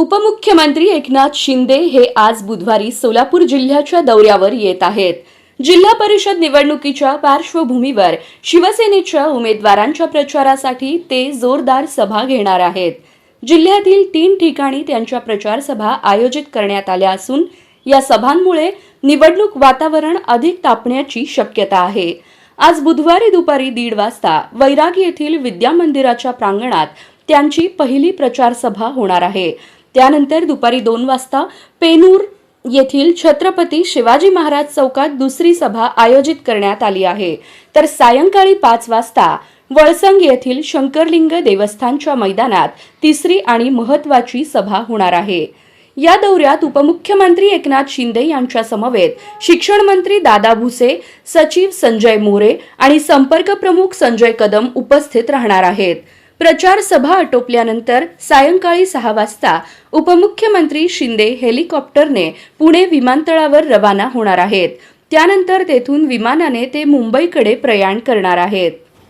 उपमुख्यमंत्री एकनाथ शिंदे हे आज बुधवारी सोलापूर जिल्ह्याच्या दौऱ्यावर येत आहेत. जिल्हा परिषद निवडणुकीच्या पार्श्वभूमीवर शिवसेनेच्या उमेदवारांच्या प्रचारासाठी ते जोरदार सभा घेणार आहेत. जिल्ह्यातील तीन ठिकाणी त्यांच्या प्रचारसभा आयोजित करण्यात आल्या असून या सभांमुळे निवडणूक वातावरण अधिक तापण्याची शक्यता आहे. आज बुधवारी दुपारी दीड वाजता वैराग येथील विद्या मंदिराच्या प्रांगणात त्यांची पहिली प्रचारसभा होणार आहे. त्यानंतर दुपारी दोन वाजता पेनूर येथील छत्रपती शिवाजी महाराज चौकात दुसरी सभा आयोजित करण्यात आली आहे. तर सायंकाळी पाच वाजता वळसंग येथील शंकरलिंग देवस्थानच्या मैदानात तिसरी आणि महत्वाची सभा होणार आहे. या दौऱ्यात उपमुख्यमंत्री एकनाथ शिंदे यांच्या समवेत शिक्षण मंत्री दादा भुसे सचिव संजय मोरे आणि संपर्क प्रमुख संजय कदम उपस्थित राहणार आहेत. प्रचार सभा आटोपल्यानंतर सायंकाळी सहा वाजता उपमुख्यमंत्री शिंदे हेलिकॉप्टरने पुणे विमानतळावर रवाना होणार आहेत. त्यानंतर तेथून विमानाने ते मुंबईकडे प्रयाण करणार आहेत.